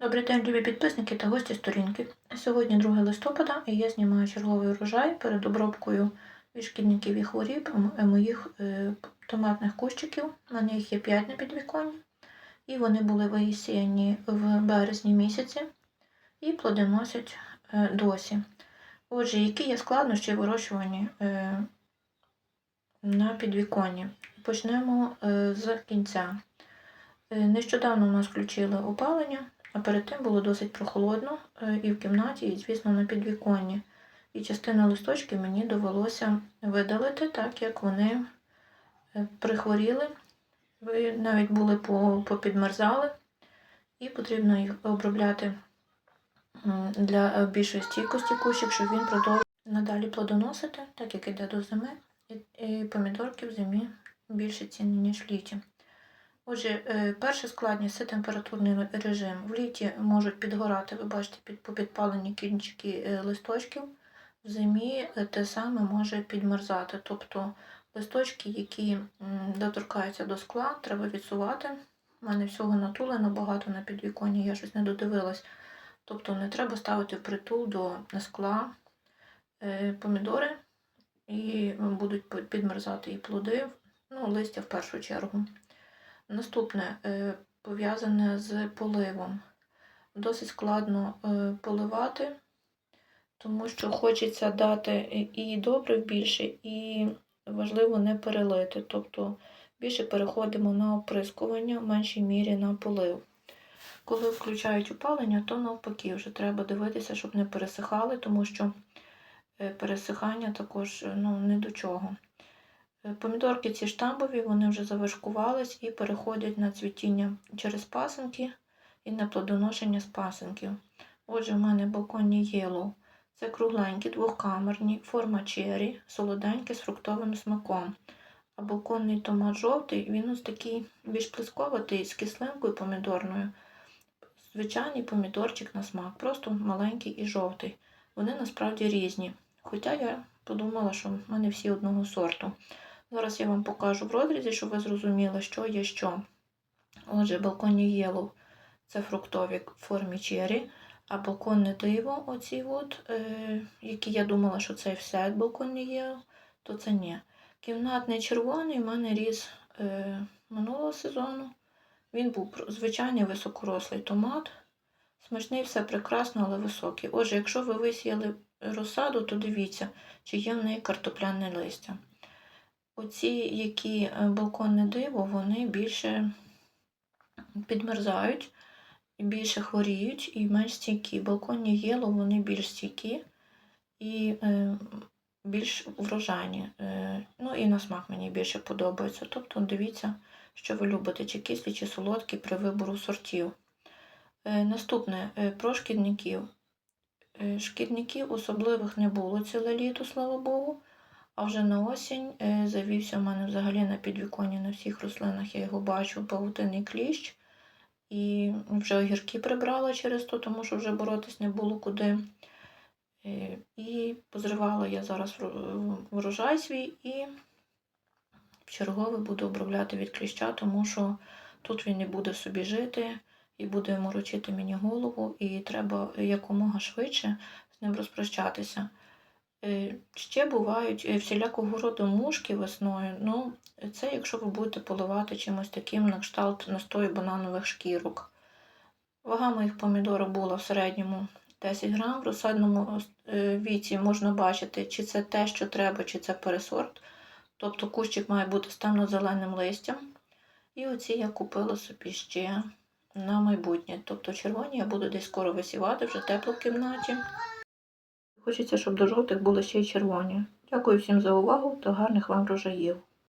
Добрий день, любі підписники та гості сторінки. Сьогодні 2 листопада і я знімаю черговий урожай перед обробкою від шкідників і хворіб моїх е, томатних кущиків. Мене їх є 5 на підвіконні. І вони були висіяні в березні місяці і плодоносять е, досі. Отже, які є складнощі вирощування е, на підвіконні? Почнемо е, з кінця. Е, Нещодавно у нас включили опалення, а перед тим було досить прохолодно е, і в кімнаті, і, звісно, на підвіконні. І частину листочків мені довелося видалити, так як вони е, прихворіли, навіть були попідмерзали, і потрібно їх обробляти для е, більшої стійкості кущик, щоб він продовжував надалі плодоносити, так як іде до зими, і, помідорки в зимі більше цінні, ніж літі. Отже, е, перша складність це температурний режим. В літі можуть підгорати, ви бачите, під, попідпалені кінчики е, листочків. В зимі е, те саме може підмерзати. Тобто листочки, які доторкаються до скла, треба відсувати. У мене всього натулено багато на підвіконні, я щось не додивилась. Тобто не треба ставити впритул до скла помідори і будуть підмерзати і плоди, ну, листя в першу чергу. Наступне е, пов'язане з поливом. Досить складно е, поливати, тому що хочеться дати і добрив більше, і важливо не перелити. Тобто більше переходимо на оприскування, в меншій мірі на полив. Коли включають опалення, то навпаки вже треба дивитися, щоб не пересихали, тому що е, пересихання також е, ну, не до чого. Е, Помідорки ці штамбові, вони вже завершкувались і переходять на цвітіння через пасинки і на плодоношення з пасинків. Отже, в мене балконні єлоу. Це кругленькі, двохкамерні, форма чері, солоденькі з фруктовим смаком. А балконний томат жовтий, він ось такий більш плисковатий, з кислинкою помідорною. Звичайний помідорчик на смак, просто маленький і жовтий. Вони насправді різні. Хоча я подумала, що в мене всі одного сорту. Зараз я вам покажу в розрізі, щоб ви зрозуміли, що є що. Отже, балконні єлоу це фруктові в формі чері, а балконне диво, оці от, е, які я думала, що це все балконні єлоу, то це ні. Кімнатний червоний в мене ріс е, минулого сезону. Він був звичайний високорослий томат. Смачний, все прекрасно, але високий. Отже, якщо ви висіяли розсаду, то дивіться, чи є в неї картопляне листя. Оці, які е, балконне диво, вони більше підмерзають, більше хворіють і менш стійкі. Балконні єло, вони більш стійкі і е, більш врожайні. Е, ну і на смак мені більше подобається. Тобто дивіться, що ви любите, чи кислі, чи солодкі при вибору сортів. Е, наступне е, про шкідників. Е, Шкідників особливих не було ціле літо, слава Богу. А вже на осінь е, завівся в мене взагалі на підвіконні на всіх рослинах, я його бачу, павутинний кліщ. І вже огірки прибрала через то, тому що вже боротись не було куди. Е, І позривала я зараз вро- врожай свій і в чергове буду обробляти від кліща, тому що тут він не буде собі жити і буде морочити мені голову, і треба якомога швидше з ним розпрощатися. Е, Ще бувають е, всілякого роду мушки весною. Ну, це якщо ви будете поливати чимось таким на кшталт настою бананових шкірок. Вага моїх помідорів була в середньому 10 грам. В розсадному е, віці можна бачити, чи це те, що треба, чи це пересорт. Тобто кущик має бути з темно-зеленим листям. І оці я купила собі ще на майбутнє. Тобто червоні я буду десь скоро висівати, вже тепло в кімнаті. Хочеться, щоб до жовтих були ще й червоні. Дякую всім за увагу та гарних вам врожаїв.